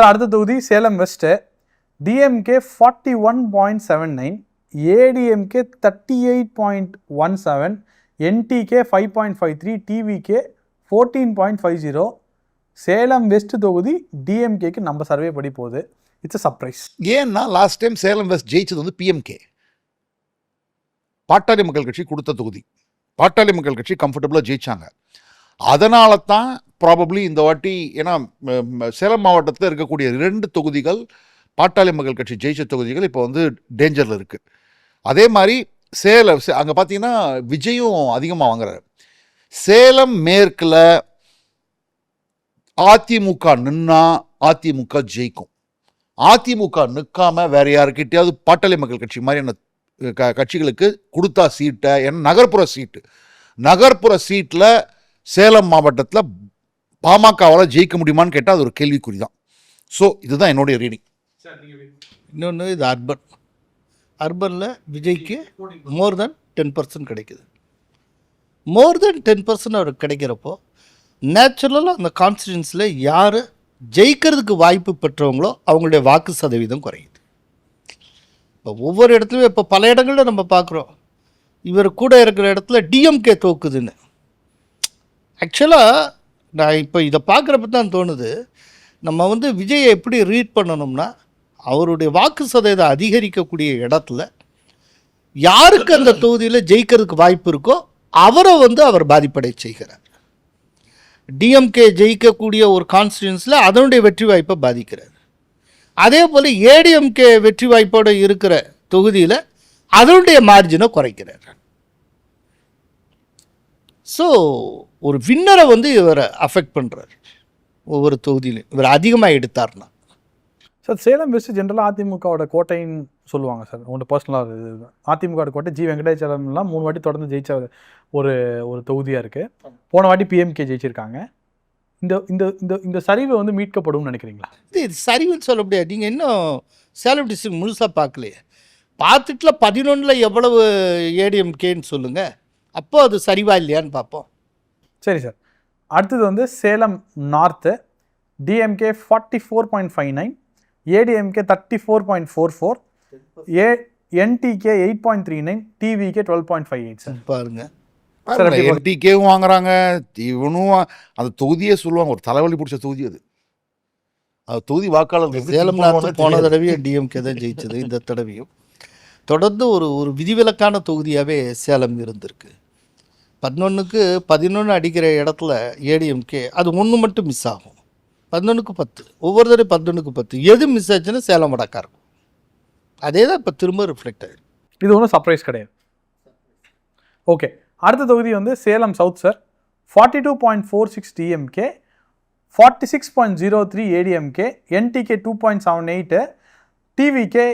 Sir அடுத்த தொகுதி Salem west DMK forty one point seven nine ADMK thirty eight point one seven NTK five point five three TVK fourteen point five zero Salem west தொகுதி டிஎம்கேக்கு நம்ம survey படி போகுது. It's a surprise ஏன்னா last time Salem west ஜெயிச்சது வந்து PMK பாட்டாளி மக்கள் கட்சி கொடுத்த தொகுதி. பாட்டாளி மக்கள் கட்சி கம்ஃபர்டபுளாக ஜெயிச்சாங்க. அதனால தான் ப்ராபப்ளி இந்த வாட்டி ஏன்னா சேலம் மாவட்டத்தில் இருக்கக்கூடிய ரெண்டு தொகுதிகள் பாட்டாளி மக்கள் கட்சி ஜெயிச்ச தொகுதிகள் இப்போ வந்து டேஞ்சரில் இருக்குது அதே மாதிரி சேலம் அங்கே பார்த்தீங்கன்னா விஜயும் அதிகமாக வாங்குறாரு. சேலம் மேற்கில் அதிமுக நின்னா அதிமுக ஜெயிக்கும். அதிமுக நிற்காம வேற யாருக்கிட்டையாவது பாட்டாளி மக்கள் கட்சி மாதிரியான க கட்சிகளுக்கு கொடுத்தா சீட்டை ஏன்னா நகர்ப்புற சீட்டு. நகர்ப்புற சீட்டில் சேலம் மாவட்டத்தில் பாமகவால் ஜெயிக்க முடியுமான்னு கேட்டால் அது ஒரு கேள்விக்குறி தான் ஸோ இதுதான் என்னுடைய ரீடிங் இன்னொன்று இது அர்பன் அர்பனில் விஜய்க்கு மோர் தென் டென் பர்சன்ட் கிடைக்குது. மோர் தென் டென் பர்சன்ட் அவருக்கு கிடைக்கிறப்போ நேச்சுரலாக அந்த கான்ஸ்டிடன்ஸில் யார் ஜெயிக்கிறதுக்கு வாய்ப்பு பெற்றவங்களோ அவங்களுடைய வாக்கு சதவீதம் குறையுது. இப்போ ஒவ்வொரு இடத்துலையும் இப்போ பல இடங்களில் நம்ம பார்க்குறோம் இவர் கூட இருக்கிற இடத்துல டிஎம்கே தோக்குதுன்னு. ஆக்சுவலாக நான் இப்போ இதை பார்க்குறப்ப தான் தோணுது நம்ம வந்து விஜயை எப்படி ரீட் பண்ணணும்னா அவருடைய வாக்கு சதவீதம் அதிகரிக்கக்கூடிய இடத்துல யாருக்கு அந்த தொகுதியில் ஜெயிக்கிறதுக்கு வாய்ப்பு இருக்கோ அவரை வந்து அவர் பாதிப்படை செய்கிறார். டிஎம்கே ஜெயிக்கக்கூடிய ஒரு கான்ஸ்டியூன்ஸில் அதனுடைய வெற்றி வாய்ப்பை பாதிக்கிறார். அதே போல் ஏடிஎம்கே வெற்றி வாய்ப்போடு இருக்கிற தொகுதியில் அதனுடைய மார்ஜினை குறைக்கிறார். ஸோ ஒரு வின்னரை வந்து இவரை அஃபெக்ட் பண்ணுறாரு ஒவ்வொரு தொகுதியிலும். இவர் அதிகமாக எடுத்தார்னா. சார் சேலம் வெஸ்ட் ஜென்ரலாக அதிமுகவோட கோட்டைன்னு சொல்லுவாங்க சார். உங்களோட பர்சனலாக இது. அதிமுக கோட்டை ஜி வெங்கடேச்சலம்லாம் மூணு வாட்டி தொடர்ந்து ஜெயிச்ச ஒரு ஒரு தொகுதியாக இருக்குது போன வாட்டி பிஎம்கே ஜெயிச்சிருக்காங்க. இந்த இந்த இந்த இந்த சரிவை வந்து மீட்கப்படும்னு நினைக்கிறீங்களா? இது இது சரிவுன்னு சொல்ல முடியாது. நீங்கள் இன்னும் சேலம் டிஸ்ட்ரிக்ட் முழுசாக பார்க்கலையே. பார்த்துட்டுல பதினொன்றில் எவ்வளவு ஏடிஎம்கேன்னு சொல்லுங்கள் அப்போ அது சரிவா இல்லையான்னு பார்ப்போம். சரி சார். அடுத்தது வந்து Salem north DMK forty four point five nine ADMK thirty four point four four a NTK eight point three nine TVK twelve point five eight sir பாருங்க. என்டிகேவும் வாங்குறாங்க இவனும் அந்த தொகுதியே சொல்லுவாங்க ஒரு தலைவலி பிடிச்ச தொகுதி அது. அது தொகுதி வாக்காளர் எப்படி சேலம் போன. தடவையும் டிஎம்கே தான் ஜெயிச்சது இந்த தடவையும். தொடர்ந்து ஒரு ஒரு விதிவிலக்கான தொகுதியாகவே சேலம் இருந்திருக்கு. பதினொன்றுக்கு பதினொன்று அடிக்கிற இடத்துல ஏடிஎம்கே அது ஒன்று மட்டும் மிஸ் ஆகும். பதினொன்றுக்கு பத்து ஒவ்வொரு தடவை பதினொன்றுக்கு பத்து. எது மிஸ் ஆச்சுன்னா சேலம் வடக்கா இருக்கும் அதே தான் இப்போ திரும்ப ரிஃப்ளெக்ட் ஆயிருக்கு. இது ஒன்றும் சர்ப்ரைஸ் கிடையாது. ஓகே அடுத்த தொகுதி வந்து Salem south sir forty two point four six DMK forty six point zero three ADMK NTK two point seven eight TVK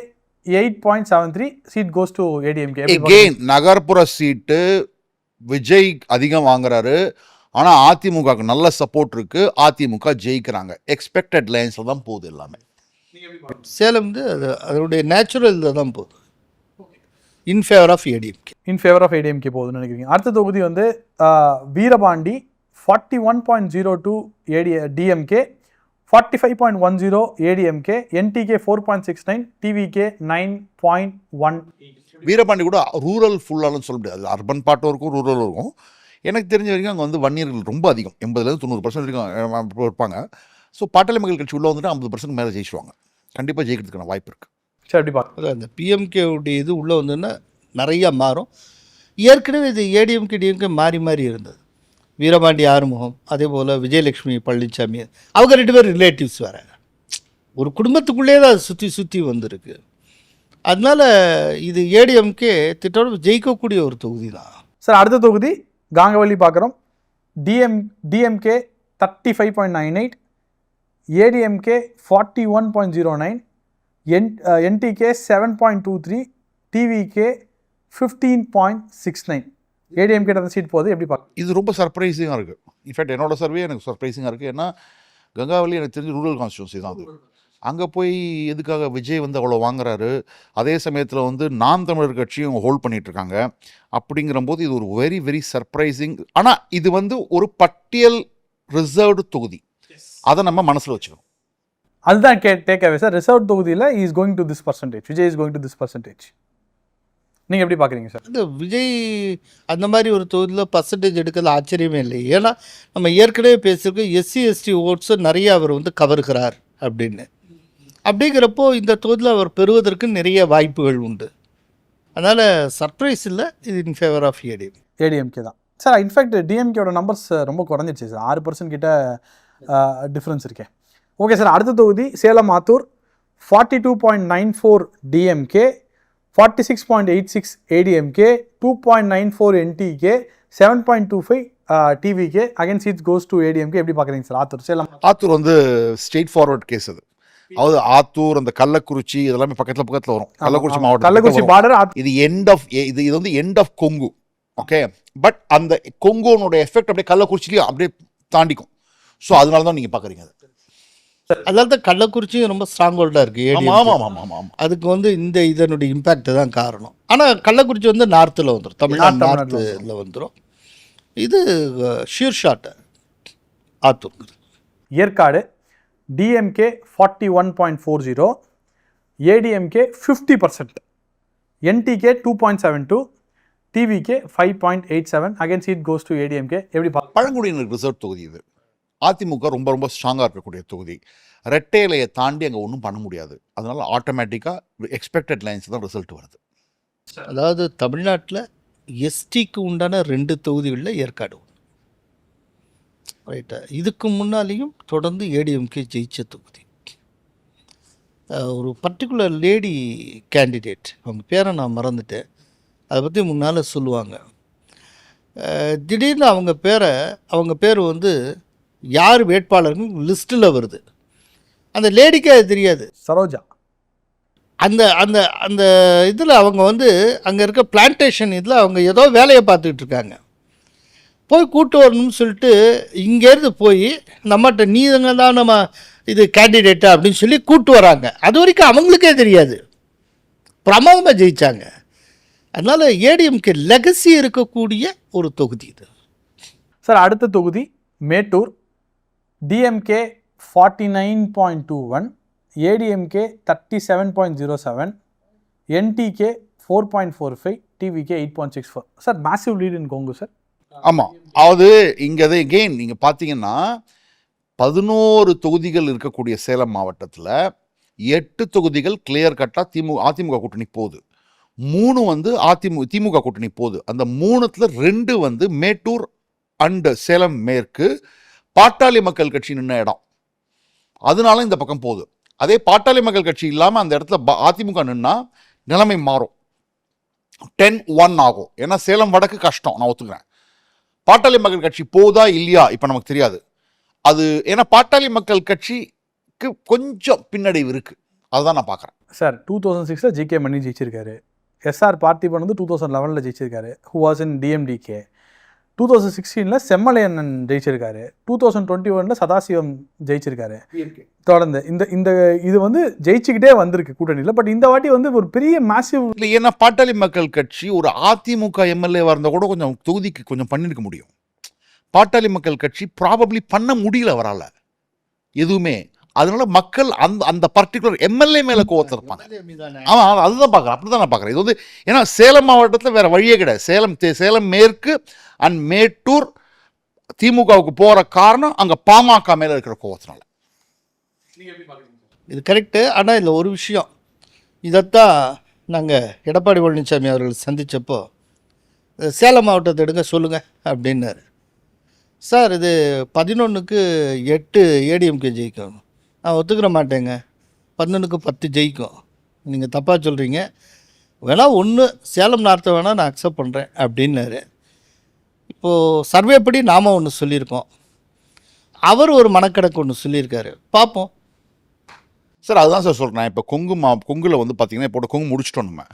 eight point seven three seat goes to ADMK நகர்ப்புற seat Vijay அதிகம் வாங்குறாரு. ஆனா அதிமுகவுக்கு நல்ல support இருக்கு. AIADMK ஜெயிக்கிறாங்க. Expected லைன்ஸ்ல தான் போகுது எல்லாமே. சேலம் வந்து அது அதனுடைய நேச்சுரல் இதில் தான் போகுது. In favour of ADMK in favour of ADMK போகுதுன்னு நினைக்கிறீங்க. அடுத்த தொகுதி வந்து Veerapandi forty one point zero two AD DMK forty five point one zero ADMK NTK four point six nine TVK nine point one Veerapandi கூட rural ஃபுல்லாலும் சொல்ல முடியாது. Urban பாட்டும் இருக்கும் ரூரல் இருக்கும். எனக்கு தெரிஞ்ச வரைக்கும் அங்கே வந்து வன்னியர்கள் ரொம்ப அதிகம். எண்பதுலேருந்து தொண்ணூறு பர்சன்ட் வரைக்கும் இருப்பாங்க. ஸோ பாட்டாளி மக்கள் கட்சி உள்ளே வந்துட்டு ஐம்பது பர்சன்ட் மேலே ஜெயிச்சுவாங்க கண்டிப்பாக ஜெயிக்கிறதுக்கான வாய்ப்பு இருக்குது சரி அப்படி பார்க்க அதான் அந்த பிஎம்கேவுடைய இது உள்ளே வந்ததுன்னா நிறையா மாறும். ஏற்கனவே இது ஏடிஎம்கே டிஎம்கே மாறி மாறி இருந்தது. வீரபாண்டி ஆறுமுகம் அதே போல் விஜயலட்சுமி பழனிசாமி அவங்க ரெண்டு பேரும் ரிலேட்டிவ்ஸ் வேறு. ஒரு குடும்பத்துக்குள்ளே தான் அது சுற்றி சுற்றி வந்திருக்கு. அதனால இது ஏடிஎம்கே திட்டம் ஜெயிக்கக்கூடிய ஒரு தொகுதி தான் சார் அடுத்த தொகுதி காங்கவள்ளி பார்க்குறோம். DM DMK thirty five point nine eight ADMK forty one point zero nine N NTK seven point two three TVK fifteen point six nine ADMK அந்த சீட் போகுது. எப்படி பார்க்க இது ரொம்ப சர்ப்ரைசிங்காக இருக்குது இன்ஃபேக்ட் என்னோட சர்வே எனக்கு சர்ப்ரைசிங்காக இருக்குது ஏன்னா கங்காவலி எனக்கு தெரிஞ்சு ரூரல் கான்ஸ்டியூன்சி தான் அது. அங்கே போய் எதுக்காக விஜய் வந்து அவ்வளோ வாங்குறாரு? அதே சமயத்தில் வந்து நாம் தமிழர் கட்சியும் ஹோல்ட் பண்ணிட்டு இருக்காங்க அப்படிங்கிறபோது இது ஒரு வெரி வெரி சர்ப்ரைசிங் ஆனால் இது வந்து ஒரு பட்டியல் ரிசர்வ்டு தொகுதி. அதை நம்ம மனசில் வச்சுக்கணும். அதுதான் K take away sir reserve தொகுதியில் is going to this percentage Vijay is going to this percentage நீங்கள் எப்படி பார்க்குறீங்க சார் இந்த விஜய் அந்த மாதிரி ஒரு தொகுதியில் பர்சன்டேஜ் எடுக்கிறது ஆச்சரியமே இல்லை. ஏன்னா நம்ம ஏற்கனவே பேசியிருக்கோம் எஸ்சி எஸ்டி ஓட்ஸு நிறைய அவர் வந்து கவருகிறார் அப்படின்னு. அப்படிங்கிறப்போ இந்த தொகுதியில் அவர் பெறுவதற்கு நிறைய வாய்ப்புகள் உண்டு. அதனால் சர்ப்ரைஸ் இல்லை இது in favour of ADM ADMK தான். சார் இன்ஃபேக்ட் டிஎம்கேயோட நம்பர்ஸ் ரொம்ப குறைஞ்சிருச்சு சார் ஆறு பர்சன்ட் கிட்ட டிஃப்ரென்ஸ் இருக்கே. ஓகே சார் அடுத்த தொகுதி Salem Attur. Forty two point nine four DMK forty six point eight six ADMK two point nine four NTK seven point two five TVK again seats goes to ADMK எப்படி பார்க்குறீங்க sir Attur Salem. Attur வந்து straight forward case அது. அதாவது ஆத்தூர் அந்த கள்ளக்குறிச்சி இதெல்லாமே பக்கத்தில் பக்கத்தில் வரும். கள்ளக்குறிச்சி மாவட்டம். கள்ளக்குறிச்சி பார்டர் இது எண்ட் ஆஃப் இது இது வந்து end of Kongu. Okay but அந்த கொங்குனுடைய எஃபெக்ட் அப்படியே கள்ளக்குறிச்சிலையும் அப்படியே தாண்டிக்கும். ஸோ அதனால தான் நீங்கள் பார்க்குறீங்க அது. அதனால தான் கள்ளக்குறிச்சியும் ரொம்ப ஸ்ட்ராங் ஹோல்டாக இருக்குது ஆமாம் ஆமாம் ஆமாம் ஆமாம் அதுக்கு வந்து இந்த இதனுடைய இம்பேக்ட் தான் காரணம். ஆனால் கள்ளக்குறிச்சி வந்து நார்த்தில் வந்துடும் தமிழ்நாடு நார்த்தில் வந்துடும் இது sure shot Attur. Yercaud. DMK forty one point four zero ADMK fifty percent NTK two point seven two TVK five point eight seven again seat goes to ADMK எப்படி பார்க்க பழங்குடியினர் ரிசர்வ் தொகுதி இது. அதிமுக ரொம்ப ரொம்ப ஸ்ட்ராங்காக இருக்கக்கூடிய தொகுதி. ரெட்டையிலையை தாண்டி அங்கே ஒன்றும் பண்ண முடியாது. அதனால ஆட்டோமேட்டிக்காக எக்ஸ்பெக்டட் லைன்ஸ் தான் ரிசல்ட் வருது. அதாவது தமிழ்நாட்டில் எஸ்டிக்கு உண்டான ரெண்டு தொகுதிகளில் ஏற்காடு ரைட்டா. இதுக்கு முன்னாலேயும் தொடர்ந்து ஏடிஎம்கே ஜெயிச்ச தொகுதி. ஒரு பர்டிகுலர் லேடி கேண்டிடேட் அவங்க பேரை நான் மறந்துட்டேன். அதை பற்றி முன்னால் சொல்லுவாங்க. திடீர்னு அவங்க பேரை அவங்க பேர் வந்து யார் வேட்பாளர்னு லிஸ்ட்டில் வருது. அந்த லேடிக்கு அது தெரியாது. சரோஜா. அந்த அந்த அந்த இதில் அவங்க வந்து அங்கே இருக்க பிளான்டேஷன் இதில் அவங்க ஏதோ வேலையை பார்த்துக்கிட்டு இருக்காங்க. போய் கூட்டு வரணும்னு சொல்லிட்டு இங்கேருந்து போய் நம்மகிட்ட நீங்க தான் நம்ம இது கேண்டிடேட்டா அப்படின்னு சொல்லி கூட்டு வராங்க. அது வரைக்கும் அவங்களுக்கே தெரியாது. பிரமாதமாக ஜெயித்தாங்க அதனால் ஏடிஎம்கே லெகசி இருக்கக்கூடிய ஒரு தொகுதி இது. சார் அடுத்த தொகுதி Mettur. DMK forty nine point two one ADMK thirty seven point zero seven NTK four point four five TVK eight point six four sir massive lead in Kongu sir ஆமாம் அதாவது இங்கே அதை கெயின் நீங்கள் பார்த்தீங்கன்னா பதினோரு தொகுதிகள் இருக்கக்கூடிய சேலம் மாவட்டத்தில் எட்டு தொகுதிகள் கிளியர் கட்டாக திமுக அதிமுக கூட்டணி போகுது. மூணு வந்து அதிமுக திமுக கூட்டணி போகுது. அந்த மூணுத்தில் ரெண்டு வந்து மேட்டூர் அண்டு சேலம் மேற்கு பாட்டாளி மக்கள் கட்சி நின்ன இடம். அதனால இந்த பக்கம் போகுது. அதே பாட்டாளி மக்கள் கட்சி இல்லாமல் அந்த இடத்துல அதிமுக நின்னா நிலைமை மாறும். டென் ஒன் ஆகும். ஏன்னா சேலம் வடக்கு கஷ்டம். நான் ஒத்துக்கிறேன். பாட்டாளி மக்கள் கட்சி போதா இல்லையா? இப்போ நமக்கு தெரியாது. அது ஏன்னா பாட்டாளி மக்கள் கட்சிக்கு கொஞ்சம் பின்னடைவு இருக்குது அதுதான் நான் பார்க்குறேன் சார் டூ தௌசண்ட் சிக்ஸில் ஜிகே மணி ஜெயிச்சிருக்காரு. எஸ்ஆர் பார்த்திபன் வந்து டூ தௌசண்ட் லெவனில் ஜெயிச்சிருக்காரு. Who was in DMDK two thousand சிக்ஸ்டீனில் செம்மலையண்ணன் ஜெயிச்சிருக்காரு. டூ தௌசண்ட் டுவெண்ட்டி ஒனில் சதாசிவம் ஜெயிச்சிருக்காரு. தொடர்ந்து இந்த இந்த இது வந்து ஜெயிச்சுக்கிட்டே வந்திருக்கு கூட்டணியில். பட் இந்த வாட்டி வந்து ஒரு பெரிய மேசிவ் இல்லை ஏன்னா பாட்டாளி மக்கள் கட்சி ஒரு அதிமுக எம்எல்ஏ இருந்தால் கூட கொஞ்சம் தொகுதிக்கு கொஞ்சம் பண்ணிருக்க முடியும். பாட்டாளி மக்கள் கட்சி ப்ராபப்ளி பண்ண முடியல அவரால. எதுவுமே. அதனால மக்கள் அந்த அந்த பர்டிகுலர் எம்எல்ஏ மேல கோவத்தில் இருப்பாங்க ஆமா ஆமா, அதுதான் பார்க்குறேன் அப்படி தான் நான் பார்க்குறேன் இது வந்து ஏன்னா சேலம் மாவட்டத்தில் வேற வழியே கிடையாது. சேலம் தே- சேலம் மேற்கு அண்ட் மேட்டூர் திமுகவுக்கு போற காரணம் அங்க பாமக மேல இருக்கிற கோவத்தினால. இது கரெக்டு ஆனால் இதில் ஒரு விஷயம். இதைத்தான் நாங்கள் எடப்பாடி பழனிசாமி அவர்கள் சந்தித்தப்போ சேலம் மாவட்டத்தை எடுங்க சொல்லுங்கள் அப்படின்னாரு. சார் இது பதினொன்றுக்கு எட்டு ஏடிஎம்கே ஜெயிக்கும் நான் ஒத்துக்கிற மாட்டேங்க. பன்னெண்டுக்கு பத்து ஜெயிக்கும். நீங்கள் தப்பாக சொல்கிறீங்க வேணால் ஒன்று சேலம் நார்த்தை வேணால் நான் அக்செப்ட் பண்ணுறேன் அப்படின்னாரு. இப்போது சர்வே படி நாம் ஒன்று சொல்லியிருக்கோம். அவர் ஒரு மனக்கணக்கு ஒன்று சொல்லியிருக்காரு. பார்ப்போம். சார் அதுதான் சார் சொல்கிறேன் இப்போ கொங்கு மா கொங்குல வந்து பார்த்தீங்கன்னா இப்போ கொங்கு முடிச்சிட்டோம் நம்ம.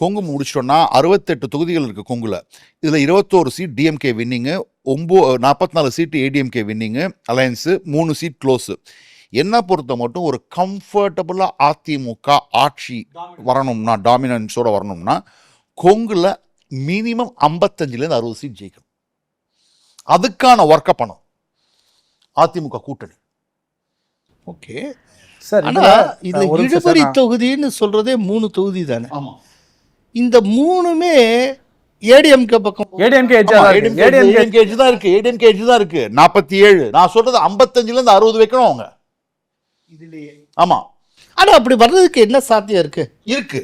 கொங்கு முடிச்சிட்டோம்னா அறுபத்தெட்டு தொகுதிகள் இருக்குது கொங்குல. இதில் இருபத்தோரு சீட் டிஎம்கே வின்னிங்கு ஒம்போ நாற்பத்தி நாலு சீட்டு ஏடிஎம்கே வின்னிங்கு அலையன்ஸு மூணு சீட் க்ளோஸு என்ன பொறுத்த மட்டும் ஒரு கம்ஃபர்டபுளாக அதிமுக ஆட்சி வரணும்னா டாமினன்ஸோட வரணும்னா கொங்குல மினிமம் ஐம்பத்தஞ்சிலேருந்து அறுபது சீட் ஜெயிக்கணும். அதுக்கான ஒர்க்கை பண்ணும் அதிமுக கூட்டணி. ஓகே. சார் இதுல இழுபறி தொகுதின்னு சொல்றதே மூணு தொகுதி தானே? இந்த மூணுமே ஏடிஎம்கே பக்கம் ஏடிஎம்கே ஏஜ் தான் இருக்கு. ஏடிஎம்கே தான் இருக்கு. நாற்பத்தி ஏழு நான் சொல்றது ஐம்பத்தஞ்சுல இருந்து அறுபது வைக்கணும் அவங்க. ஆமா. ஆனா அப்படி வர்றதுக்கு என்ன சாத்தியம் இருக்கு? இருக்கு.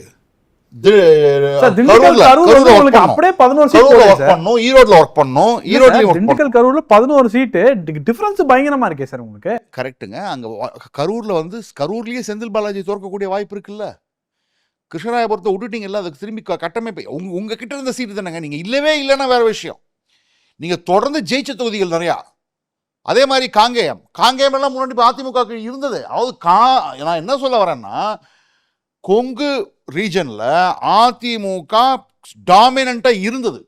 அப்படியே 11 seat கரூர்ல போகுது ஒர்க். பண்ணோம் ஈரோட்ல ஒர்க் பண்ணோம் ஈரோட்லயும் திண்டுக்கல் கரூர்ல பதினோரு சீட்டு டிஃபரன்ஸ் பயங்கரமா இருக்கே சார் உங்களுக்கு. கரெக்ட்டுங்க அங்க கரூர்ல வந்து கரூர்லயே செந்தில் பாலாஜி தோற்கக்கூடிய வாய்ப்பு இருக்குல்ல? கிருஷ்ணராயபுரத்தை விட்டுட்டீங்கல்ல அதுக்கு திரும்பி கட்டமைப்பு. உங்க உங்க கிட்ட இருந்த சீட்டு தானேங்க. நீங்க இல்லவே இல்லைன்னா வேற விஷயம். நீங்க தொடர்ந்து ஜெயிச்ச தொகுதிகள் நிறையா. அதே மாதிரி காங்கேயம். காங்கேயம் எல்லாம் முன்னாடி இப்போ அதிமுக இருந்தது. அதாவது கா நான் என்ன சொல்ல வரேன்னா கொங்கு ரீஜனில் அதிமுக டாமினண்ட்டாக இருந்தது.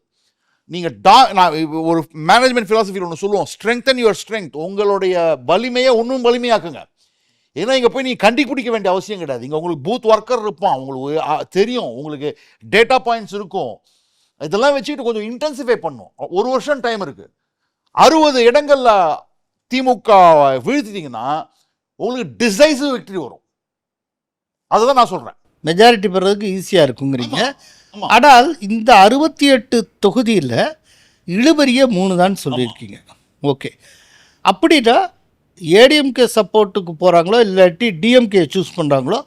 நீங்கள் டா நான் ஒரு மேனேஜ்மெண்ட் ஃபிலாசபியில் ஒன்று சொல்லுவோம். ஸ்ட்ரெங்தன் யுவர் ஸ்ட்ரென்த் உங்களுடைய வலிமையை இன்னும் வலிமையாக்குங்க. ஏன்னா இங்கே போய் நீ கண்டி பிடிக்க வேண்டிய அவசியம் கிடையாது. இங்கே உங்களுக்கு பூத் ஒர்க்கர் இருப்பான். உங்களுக்கு தெரியும். உங்களுக்கு டேட்டா பாயிண்ட்ஸ் இருக்கும். இதெல்லாம் வச்சுக்கிட்டு கொஞ்சம் இன்டென்சிஃபை பண்ணும். ஒரு வருஷம் டைம் இருக்குது அறுபது இடங்கள்ல திமுக வீழ்த்திட்டீங்கன்னா உங்களுக்கு டிசைசிவ் வெற்றி வரும். அதுதான் நான் சொல்றேன். மெஜாரிட்டி பெறதுக்கு ஈஸியா இருக்குங்கிறீங்க. ஆனால் இந்த அறுபத்தி எட்டு தொகுதியில் இழுபறியே மூணு தான் சொல்லியிருக்கீங்க. ஓகே அப்படின்னா ஏடிஎம்கே சப்போர்ட்டுக்கு போகிறாங்களோ இல்லாட்டி டிஎம்கே சூஸ் பண்ணுறாங்களோ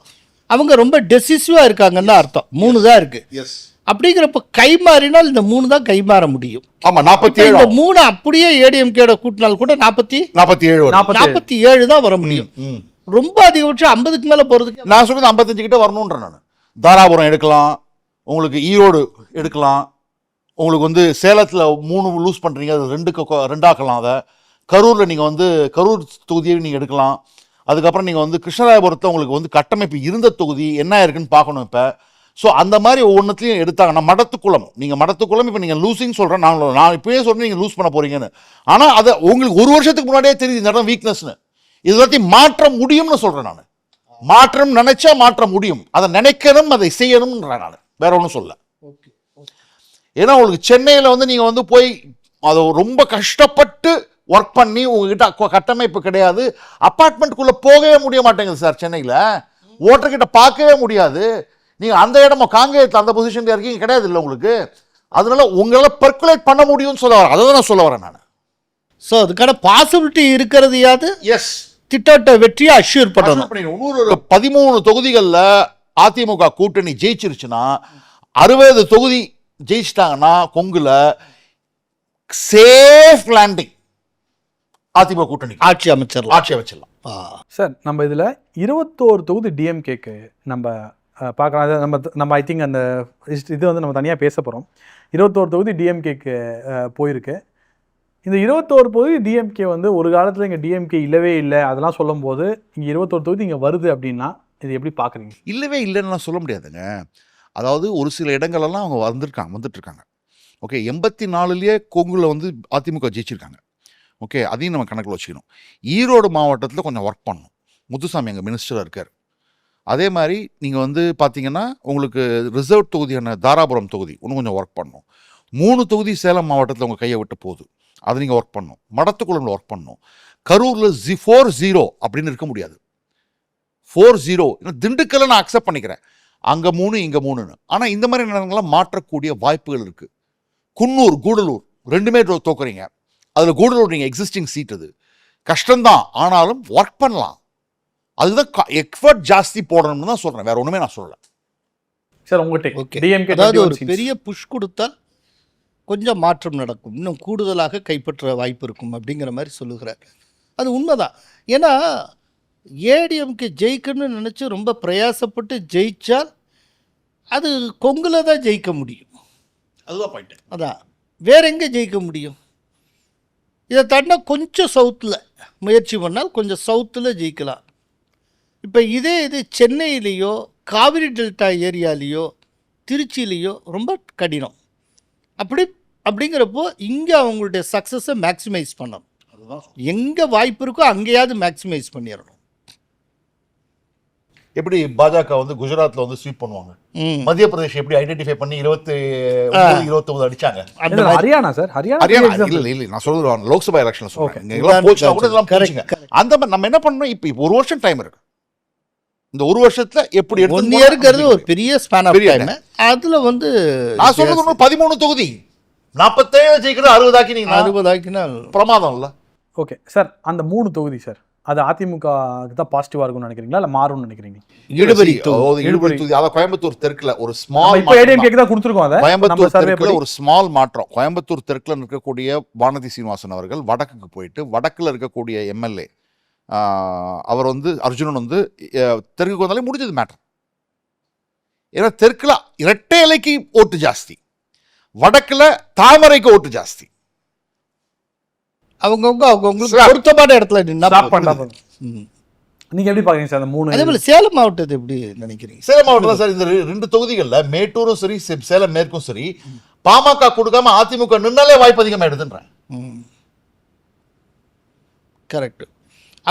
அவங்க ரொம்ப டெசிசிவாக இருக்காங்கன்னு அர்த்தம். மூணு தான் இருக்குது எஸ் அப்படிங்கிறப்ப கை மாறினால் இந்த மூணு தான் கை மாற முடியும். ஆமா நாற்பத்தி ஏழு இந்த மூணு அப்படியே ஏடிஎம்கேட கூட்டினால் கூட நாற்பத்தி நாற்பத்தி ஏழு. நாற்பத்தி ஏழு. தான் வர முடியும். ரொம்ப அதிகபட்சம் ஐம்பதுக்கு மேலே போகிறதுக்கு நான் சொல்றது ஐம்பத்தஞ்சு கிட்ட வரணுன்ற நான். தாராபுரம் எடுக்கலாம் உங்களுக்கு ஈரோடு எடுக்கலாம் உங்களுக்கு வந்து சேலத்தில் மூணு லூஸ் பண்ணுறீங்க அது ரெண்டுக்கு கொ- ரெண்டாக்கலாம் அதை. கரூரில் நீங்கள் வந்து கரூர் தொகுதியை நீங்கள் எடுக்கலாம். அதுக்கப்புறம் நீங்கள் வந்து கிருஷ்ணராயபுரத்தை உங்களுக்கு வந்து கட்டமைப்பு இருந்த தொகுதி என்ன இருக்குன்னு பார்க்கணும் இப்போ. ஸோ அந்த மாதிரி ஒவ்வொன்றத்தையும் எடுத்தாங்க. நான் மடத்துக்குளம் நீங்கள் மடத்துக்குளம் இப்போ நீங்கள் லூசிங் சொல்கிறேன் நான் நான் இப்போயே சொல்கிறேன் நீங்கள் லூஸ் பண்ண போகிறீங்கன்னு ஆனால் அதை உங்களுக்கு ஒரு வருஷத்துக்கு முன்னாடியே தெரியுது இந்த இடம் வீக்னஸ்னு இது எல்லாத்தையும் மாற்ற முடியும்னு சொல்கிறேன் நான். மாற்றம் நினைச்சா மாற்ற முடியும். அதை நினைக்கணும் அதை செய்யணும்ன்ற நான். வேற ஒன்றும் சொல்ல. ஏன்னா உங்களுக்கு சென்னையில் வந்து நீங்கள் வந்து போய் அதை ரொம்ப கஷ்டப்பட்டு ஒர்க் பண்ணி உங்ககிட்ட கட்டமைப்பு கிடையாது. அப்பார்ட்மெண்ட்டுக்குள்ளே போகவே முடிய மாட்டேங்குது சார் சென்னையில். ஓட்டர்கிட்ட பார்க்கவே முடியாது. நீங்கள் அந்த இடமா காங்கேயத்தில் அந்த பொசிஷனில் இருக்கீங்க கிடையாது இல்லை உங்களுக்கு. அதனால உங்களால் பர்குலேட் பண்ண முடியும்னு சொல்ல வரேன் அதை தான் நான் சொல்ல வரேன் நான். ஸோ அதுக்கான பாசிபிலிட்டி இருக்கிறதையாவது எஸ் திட்டத்தை வெற்றியை அஷ்யூர் பண்ணணும். இன்னொரு ஒரு பதிமூணு தொகுதிகளில் அதிமுக கூட்டணி ஜெயிச்சிருச்சுன்னா அறுபது தொகுதி ஜெயிச்சிட்டாங்கன்னா கொங்குல சேஃப் லேண்டிங் அதிமுக கூட்டணி. ஆட்சி அமைச்சர்லாம் ஆட்சி அமைச்சிடலாம். ஆ. சார் நம்ம இதில் இருபத்தோரு தொகுதி டிஎம்கேக்கு நம்ம பார்க்கலாம். அது நம்ம நம்ம ஐ திங்க் அந்த இது வந்து நம்ம தனியாக பேச போகிறோம் இருபத்தோரு தொகுதி டிஎம்கேக்கு போயிருக்கு. இந்த இருபத்தோரு தொகுதி டிஎம்கே வந்து ஒரு காலத்தில் இங்கே டிஎம்கே இல்லவே இல்லை. அதெல்லாம் சொல்லும்போது இங்கே இருபத்தோரு தொகுதி இங்கே வருது அப்படின்னா இது எப்படி பார்க்குறீங்க? இல்லவே இல்லைன்னுலாம் சொல்ல முடியாதுங்க. அதாவது ஒரு சில இடங்களெல்லாம் அவங்க வந்திருக்காங்க வந்துட்டுருக்காங்க ஓகே எண்பத்தி நாலுலேயே கொங்குல வந்து அதிமுக ஜெயிச்சிருக்காங்க. ஓகே அதையும் நம்ம கணக்கில் வச்சுக்கணும். ஈரோடு மாவட்டத்தில் கொஞ்சம் ஒர்க் பண்ணணும். முத்துசாமி எங்கள் மினிஸ்டராக இருக்கார். அதே மாதிரி நீங்கள் வந்து பார்த்தீங்கன்னா உங்களுக்கு ரிசர்வ் தொகுதியான தாராபுரம் தொகுதி இன்னும் கொஞ்சம் ஒர்க் பண்ணும். மூணு தொகுதி சேலம் மாவட்டத்தில் உங்கள் கையை விட்டு போகுது. அதை நீங்கள் ஒர்க் பண்ணும். மடத்துக்குளம்ல ஒர்க் பண்ணணும் கரூரில் ஜி ஃபோர் ஜீரோ அப்படின்னு இருக்க முடியாது. ஃபோர் ஜீரோ திண்டுக்கல்லை நான் அக்செப்ட் பண்ணிக்கிறேன். அங்கே மூணு இங்கே மூணுன்னு. ஆனால் இந்த மாதிரி நேரங்கள்லாம் மாற்றக்கூடிய வாய்ப்புகள் இருக்குது குன்னூர் கூடலூர் ரெண்டுமே தோக்குறீங்க. அதில் கூடலூர் நீங்கள் எக்ஸிஸ்டிங் சீட் அது. கஷ்டம்தான். ஆனாலும் ஒர்க் பண்ணலாம். அதுதான் எஃபர்ட் ஜாஸ்தி போடணும்னு தான் சொல்கிறேன் வேற ஒன்றுமே நான் சொல்லலை. சார் உங்கள்கிட்ட டிஎம்கே அதாவது ஒரு பெரிய புஷ் கொடுத்தால் கொஞ்சம் மாற்றம் நடக்கும். இன்னும் கூடுதலாக கைப்பற்ற வாய்ப்பு இருக்கும் அப்படிங்கிற மாதிரி சொல்லுகிறார். அது உண்மைதான். ஏன்னா ஏடிஎம்கே ஜெயிக்கணும்னு நினச்சி ரொம்ப பிரயாசப்பட்டு ஜெயிச்சால் அது கொங்குல தான் ஜெயிக்க முடியும். அதுதான் பாயிண்ட் அதான். வேற எங்கே ஜெயிக்க முடியும்? இதை தாண்டினா கொஞ்சம் சவுத்தில் முயற்சி பண்ணால் கொஞ்சம் சவுத்தில் ஜெயிக்கலாம். இப்போ இதே இது சென்னையிலேயோ காவிரி டெல்டா ஏரியாலேயோ திருச்சியிலேயோ ரொம்ப கடினம். அப்படி அப்படிங்கிறப்போ இங்கே அவங்களுடைய சக்ஸஸை மேக்ஸிமைஸ் பண்ணணும். அதுதான். எங்கே வாய்ப்பு இருக்கோ அங்கேயாவது மேக்ஸிமைஸ் பண்ணிடணும். எப்படி பாஜக வந்து குஜராத்ல வந்து ஸ்வீப் பண்ணுவாங்க? ம். மத்திய பிரதேஷ் எப்படி ஐடென்டிஃபை பண்ணி இருபத்தி இருபத்தி ஒன்பது அடிச்சாங்க? ஹரியானா சார்? ஹரியானா. இல்ல இல்ல நான் சொல்றது லோக்சபா எலெக்ஷன்ல Okay. சொல்றேன் கூட இதெல்லாம். அந்த மாதிரி நம்ம என்ன பண்ணணும்? இப்போ இப்போ ஒரு வருஷம் டைம் இருக்கு. இந்த ஒரு வருஷத்துல எப்படி ஒன் இயருங்கிறது ஒரு பெரிய ஸ்பேன் பெரிய அதுல வந்து நான் சொல்றது பதிமூணு தொகுதி. நாற்பத்தேழு ஜெயிக்கிறது அறுபதாக்கி நீங்க அறுபதாக்கினால் பிரமாதம் இல்ல ஓகே சார் அந்த மூணு தொகுதி சார் அது அதிமுக தான் பாசிட்டிவா இருக்கும்னு நினைக்கிறீங்களா? இல்ல மாறும்னு இழுபறி See, அதாவது இழுபறி தொகுதி. அதாவது கோயம்புத்தூர் தெற்குல ஒரு ஸ்மால் இப்போ ஏடிஎம்கேக்கு தான். கொடுத்துருக்கோம் அதை. கோயம்புத்தூர் சர்வே தெற்குல ஒரு ஸ்மால் மாற்றம். கோயம்புத்தூர் தெற்குல இருக்கக்கூடிய வானதி சீனிவாசன் அவர்கள் வடக்குக்கு போயிட்டு வடக்குல இருக்கக்கூடிய எம்எல்ஏ அவர் வந்து அர்ஜுனன் வந்து தெற்குக்கு வந்தாலே முடிஞ்சது மேட்டர் ஏன்னா தெற்குல இரட்டை இலைக்கு ஓட்டு ஜாஸ்தி. வடக்குல தாமரைக்கு ஓட்டு ஜாஸ்தி. அவங்கவுங்க அவங்கவுங்களுக்கு. பொருத்தமான இடத்துல ம். நீங்க எப்படி பாக்குறீங்க சார் அந்த மூணு அதே போல சேலம் மாவட்டத்தை எப்படி நினைக்கிறீங்க? சேலம் மாவட்டத்தில் சார் இந்த ரெண்டு தொகுதிகள்ல மேட்டூரும் சரி சே- சேலம் மேற்கும் சரி பாமக கொடுக்காம அதிமுக நின்னாலே வாய்ப்பு அதிகமா எடுத்துன்றேன் கரெக்ட்.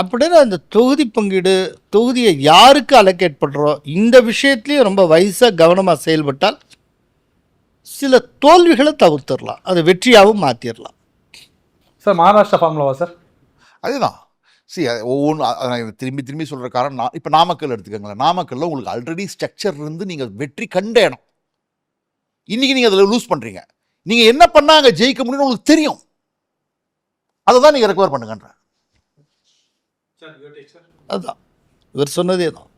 அப்படின்னா அந்த தொகுதி பங்கீடு தொகுதியை யாருக்கு அலோகேட் பண்ணுறோம் இந்த விஷயத்துலையும் ரொம்ப வயசாக கவனமாக செயல்பட்டால் சில தோல்விகளை தவிர்த்திடலாம். அதை வெற்றியாகவும் மாற்றிடலாம் சார் மகாராஷ்டிரா ஃபார்முலாவா சார்? அதுதான். சி ஒவ்வொன்று திரும்பி திரும்பி சொல்கிற காரணம் நான் இப்போ நாமக்கல் எடுத்துக்கோங்களேன். நாமக்கல்ல உங்களுக்கு ஆல்ரெடி ஸ்ட்ரக்சர் இருந்து நீங்கள் வெற்றி கண்ட இடம். இன்னைக்கு நீங்கள் அதில் லூஸ் பண்ணுறீங்க நீங்கள் என்ன பண்ணா அங்கே ஜெயிக்க முடியும்னு உங்களுக்கு தெரியும். அதை தான் நீங்கள் ரெக்கவர் பண்ணுங்கன்ற. அதுதான் இவர் சொன்னதே தான்.